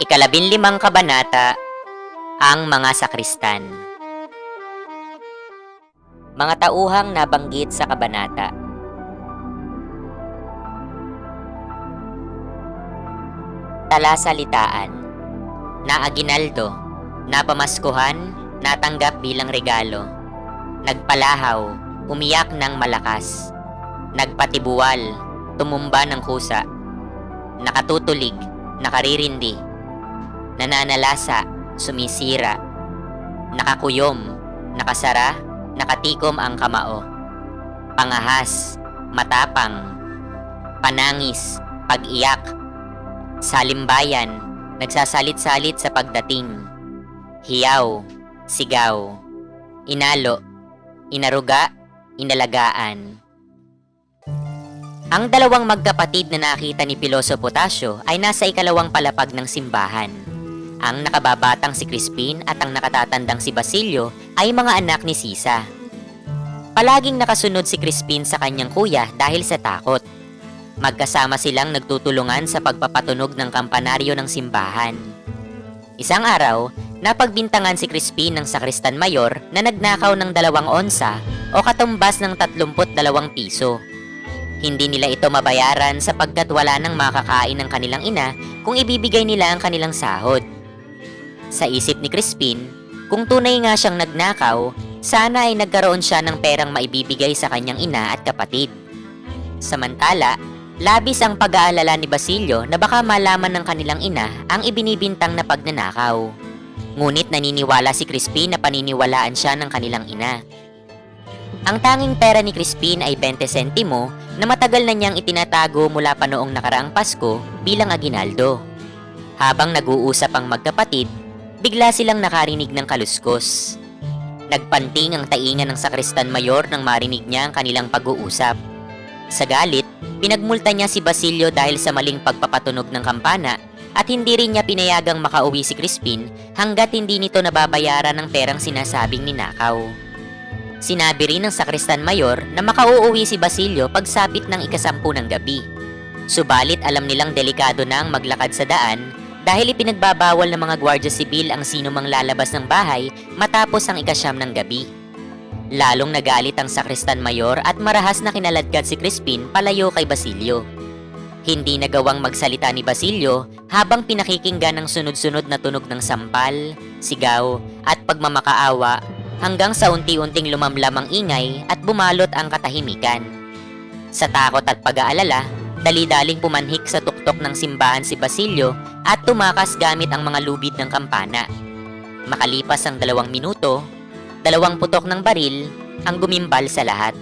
Ikalabinlimang kabanata, ang mga sakristan. Mga tauhang nabanggit sa kabanata. Talasalitaan. Na aginaldo, napamaskuhan, natanggap bilang regalo. Nagpalahaw, umiyak ng malakas. Nagpatibuwal, tumumba ng kusa. Nakatutulig, nakaririndi. Nananalasa, sumisira. Nakakuyom, nakasara, nakatikom ang kamao. Pangahas, matapang. Panangis, pag-iyak. Salimbayan, nagsasalit-salit sa pagdating. Hiyaw, sigaw. Inalo, inaruga, inalagaan. Ang dalawang magkapatid na nakita ni Piloso Potasio ay nasa ikalawang palapag ng simbahan. Ang nakababatang si Crispin at ang nakatatandang si Basilio ay mga anak ni Sisa. Palaging nakasunod si Crispin sa kanyang kuya dahil sa takot. Magkasama silang nagtutulungan sa pagpapatunog ng kampanaryo ng simbahan. Isang araw, napagbintangan si Crispin ng sakristan mayor na nagnakaw ng dalawang onsa o katumbas ng 32 piso. Hindi nila ito mabayaran sapagkat wala nang makakain ng kanilang ina kung ibibigay nila ang kanilang sahod. Sa isip ni Crispin, kung tunay nga siyang nagnakaw, sana ay nagkaroon siya ng perang maibibigay sa kanyang ina at kapatid. Samantala, labis ang pag-aalala ni Basilio na baka malaman ng kanilang ina ang ibinibintang na pagnanakaw. Ngunit naniniwala si Crispin na paniniwalaan siya ng kanilang ina. Ang tanging pera ni Crispin ay 20 sentimo na matagal na niyang itinatago mula pa noong nakaraang Pasko bilang aginaldo. Habang nag-uusap ang magkapatid, bigla silang nakarinig ng kaluskos. Nagpanting ang taingan ng sakristan mayor nang marinig niya ang kanilang pag-uusap. Sa galit, pinagmulta niya si Basilio dahil sa maling pagpapatunog ng kampana at hindi rin niya pinayagang makauwi si Crispin hanggat hindi nito nababayaran ng perang sinasabing ninakaw. Sinabi rin ng sakristan mayor na makauuwi si Basilio pagsapit ng ikasampu ng gabi. Subalit alam nilang delikado na ang maglakad sa daan dahil ipinagbabawal ng mga gwardya sibil ang sino mang lalabas ng bahay matapos ang ikasyam ng gabi. Lalong nagalit ang sakristan mayor at marahas na kinaladkad si Crispin palayo kay Basilio. Hindi nagawang magsalita ni Basilio habang pinakikinggan ang sunod-sunod na tunog ng sampal, sigaw at pagmamakaawa hanggang sa unti-unting lumamlam ang ingay at bumalot ang katahimikan. Sa takot at pag-aalala, dali-daling pumanhik sa tuktok ng simbahan si Basilio at tumakas gamit ang mga lubid ng kampana. Makalipas ang dalawang minuto, dalawang putok ng baril ang gumimbal sa lahat.